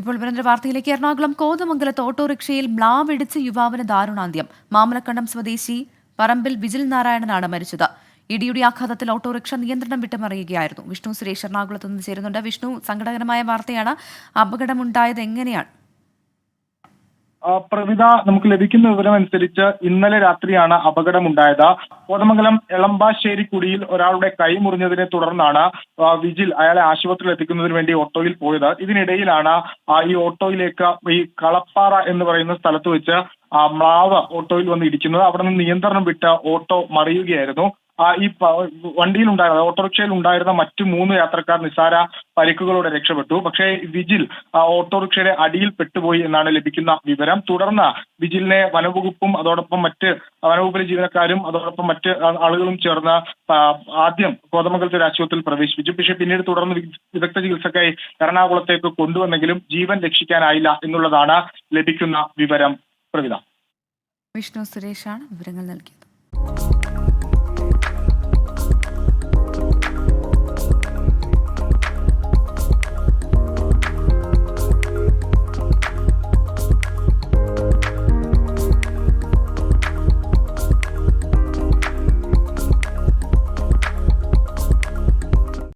ഇപ്പോൾ വിവരന്റെ വാർത്തയിലേക്ക് എറണാകുളം. കോതമംഗലത്ത് ഓട്ടോറിക്ഷയിൽ മ്ലാവിടിച്ച് യുവാവിന് ദാരുണാന്ത്യം. മാമലക്കണ്ടം സ്വദേശി പറമ്പിൽ വിജിൽ നാരായണനാണ് മരിച്ചത്. ഇടിയുടെ ആഘാതത്തിൽ ഓട്ടോറിക്ഷ നിയന്ത്രണം വിട്ടുമറിയുകയായിരുന്നു. വിഷ്ണു സുരേഷ് എറണാകുളത്ത് നിന്ന് ചേരുന്നുണ്ട്. വിഷ്ണു സങ്കടകരമായ വാർത്തയാണ്. അപകടമുണ്ടായത് എങ്ങനെയാണ്? ആ, പ്രവിധ നമുക്ക് ലഭിക്കുന്ന വിവരം അനുസരിച്ച് ഇന്നലെ രാത്രിയാണ് അപകടമുണ്ടായത്. കോതമംഗലം എളമ്പാശ്ശേരി കുടിയിൽ ഒരാളുടെ കൈ മുറിഞ്ഞതിനെ തുടർന്നാണ് വിജിൽ അയാളെ ആശുപത്രിയിൽ എത്തിക്കുന്നതിന് വേണ്ടി ഓട്ടോയിൽ പോയത്. ഇതിനിടയിലാണ് ഈ ഓട്ടോയിലേക്ക് ഈ കളപ്പാറ എന്ന് പറയുന്ന സ്ഥലത്ത് വെച്ച് മ്ലാവ് ഓട്ടോയിൽ വന്ന് ഇടിക്കുന്നത്. അവിടെ നിന്ന് നിയന്ത്രണം വിട്ട് ഓട്ടോ മറിയുകയായിരുന്നു. ഈ വണ്ടിയിൽ ഉണ്ടായിരുന്ന ഓട്ടോറിക്ഷയിൽ ഉണ്ടായിരുന്ന മറ്റു മൂന്ന് യാത്രക്കാർ നിസാര പരിക്കുകളോടെ രക്ഷപ്പെട്ടു. പക്ഷേ വിജിൽ ഓട്ടോറിക്ഷയുടെ അടിയിൽ പെട്ടുപോയി എന്നാണ് ലഭിക്കുന്ന വിവരം. തുടർന്ന് വിജിലിനെ വനവകുപ്പും അതോടൊപ്പം മറ്റ് വനവകുപ്പിലെ ജീവനക്കാരും അതോടൊപ്പം മറ്റ് ആളുകളും ചേർന്ന് ആദ്യം കോതമംഗലത്തെ ഒരു ആശുപത്രിയിൽ പ്രവേശിപ്പിച്ചു. പക്ഷേ പിന്നീട് തുടർന്ന് വിദഗ്ധ ചികിത്സക്കായി എറണാകുളത്തേക്ക് കൊണ്ടുവന്നെങ്കിലും ജീവൻ രക്ഷിക്കാനായില്ല എന്നുള്ളതാണ് ലഭിക്കുന്ന വിവരം. പ്രവിധ വിഷ്ണു സുരേഷാണ് വിവരങ്ങൾ നൽകിയത്.